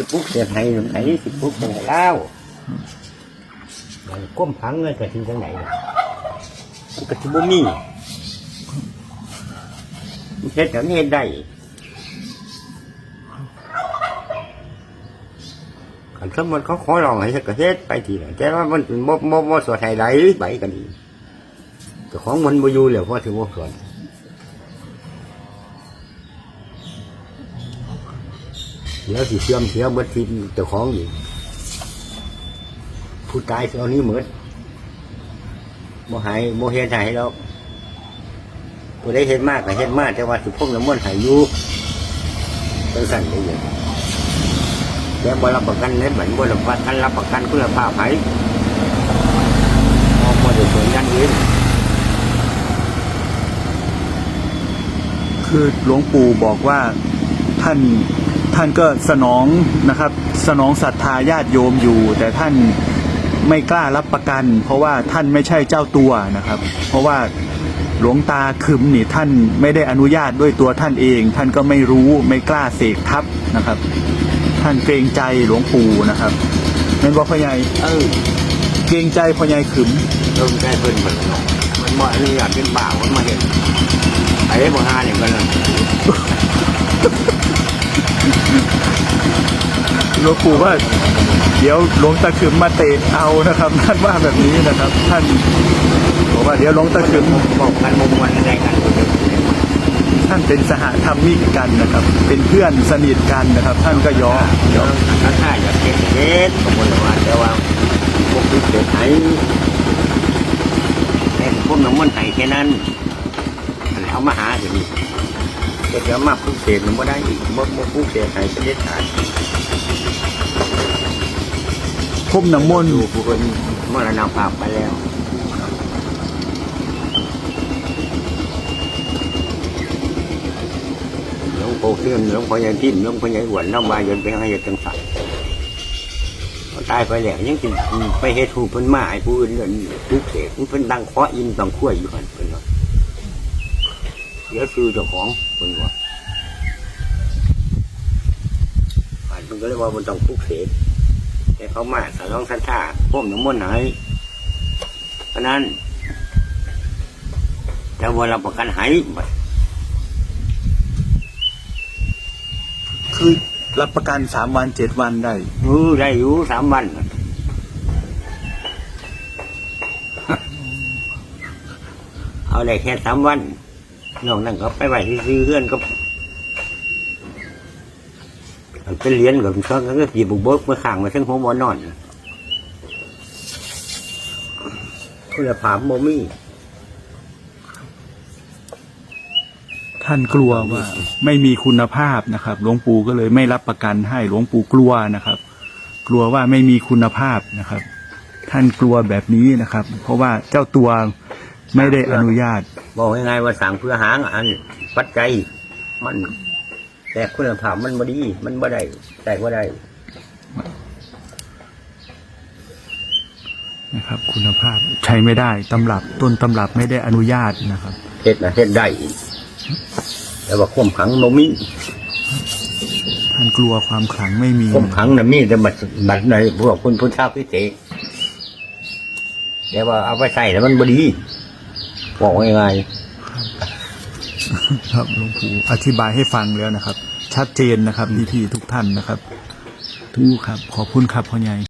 สิปุ๊กเสียหายหนึ่งไหนสิปุ๊กเสียหายแล้วมันก้มพังเลยกระทิงทางไหนมันกระทิงบ่มีมันเฮ็ดแบบนี้เฮ็ดได้คันสมมติเขาขอร้องให้เฮ็ดก็เฮ็ดไปทีละแต่ว่ามันบ่บ่บ่สวดให้ไหลไปกันดีแต่ของมันบ่อยู่แล้วเพราะสิบ่าสวด เดี๋ยวสิเสื่อมเสียเบิดทีเจ้าของอีกผู้ตายเสียนี้เหมือนโมหายโมเฮ็ดให้แล้วผู้ได้เฮ็ดมากก็เฮ็ดมากแต่ว่าสิพวกน้ำมันหายอยู่เป็นสั่นได้ยังแต่บรับประกันเน็ตเหมือนบ่รับประกันรับประกันคุณภาพให้มองบ่ได้สวนกันอื่นคือหลวงปู่บอกว่าท่าน ท่านก็สนองนะครับ สนองศรัทธาญาติโยมอยู่ แต่ท่านไม่กล้ารับประกัน เพราะว่าท่านไม่ใช่เจ้าตัวนะครับ เพราะว่าหลวงตาคึมนี่ท่านไม่ได้อนุญาตด้วยตัวท่านเอง ท่านก็ไม่รู้ไม่กล้าเสกทับนะครับ ท่านเกรงใจหลวงปู่นะครับนั่นบอกพ่อใหญ่เออเกรงใจพ่อใหญ่คึมลงใจเพิ่นมันมันบ่อนุญาตเป็นบ่าวมันมาเห็นไอ้บ่หาเนี่ยกันนั่น หลวงปู่ว่าเดี๋ยวหลวงตาคึมมาเตะเอานะครับท่านว่าแบบนี้นะครับ ท่านบอกว่าเดี๋ยวหลวงตาคึมบอกกันมุมวันอะไรกันท่านเป็นสหธรรมิกกันนะครับ เป็นเพื่อนสนิทกันนะครับ ท่านก็ยอมยเดี๋ยอวมถ้าข้าอยากเก็บเก็บก็บ่ได้ว่าแต่ว่าพวกที่เกิดไหแต่พวกน้ำมันไหแค่นั้นอันเอามาหาถึงจะจะมาผู้เสพมันบ่ได้อีกบ่บ่ผู้เสพไหจะได้ขาดพุ่มน้ำมนต์ดูผู้คนมรณภาพไปแล้วหลวงปู่เสื่อมหลวงพ่อใหญ่ทิมหลวงพ่อใหญ่หวนน้ำวายนไปให้เหตุจังสันเขาตายไปแล้วยังจิไปเฮ็ดถูกเพิ่นมาให้ผู้อื่นเงินทุกเสกเพิ่นดังเคาะอินต้องขั้วอยู่หันเพิ่นว่า เดี๋ยวซื้อเจ้าของเพิ่นว่าอันเพิ่นก็เลยว่ามันต้องทุกเสกแต่เขามาสลองสันท่าพวกน้ำมันต์ไหนเพราะนั้นแต่ว่าเราประกันหายคือรับประกันสามวันเจ็ดวันได้เออได้อยู่สามวันเอาได้แค่สามวัน นอกนั้นก็ไปไหวซื้อเพื่อนก็เป็นเหรียญกับช่องก็หยิบบุกเบิกมาขังมาซึ่งหัวบอนอนคุณภาพโมมี่ท่านกลัวว่าไม่มีคุณภาพนะครับ หลวงปู่ก็เลยไม่รับประกันให้หลวงปู่กลัวนะครับ กลัวว่าไม่มีคุณภาพนะครับ ท่านกลัวแบบนี้นะครับ เพราะว่าเจ้าตัวไม่ได้อนุญาต บอกง่ายๆว่าสั่งเพื่อหางอันปัจจัยมัน แต่คุณภาพมันบ่ดี มันบ่ได้แต่บ่ได้นะครับ คุณภาพใช้ไม่ได้ตำรับต้นตำรับไม่ได้อนุญาตนะครับเฮ็ดนะเฮ็ดได้แต่ว่าความขังโนมีท่านกลัวความขลังไม่มีความขังน่ะมีแต่บัดบัดในพวกคุณพุทธาพิเศษแต่ว่าเอาไปใส่แล้วมันบ่ดี บอกง่ายครับหลวงปู่อธิบายให้ฟังแล้วนะครับ ชัดเจนนะครับพี่ๆทุกท่านนะครับทุกครับ ขอบคุณครับพ่อใหญ่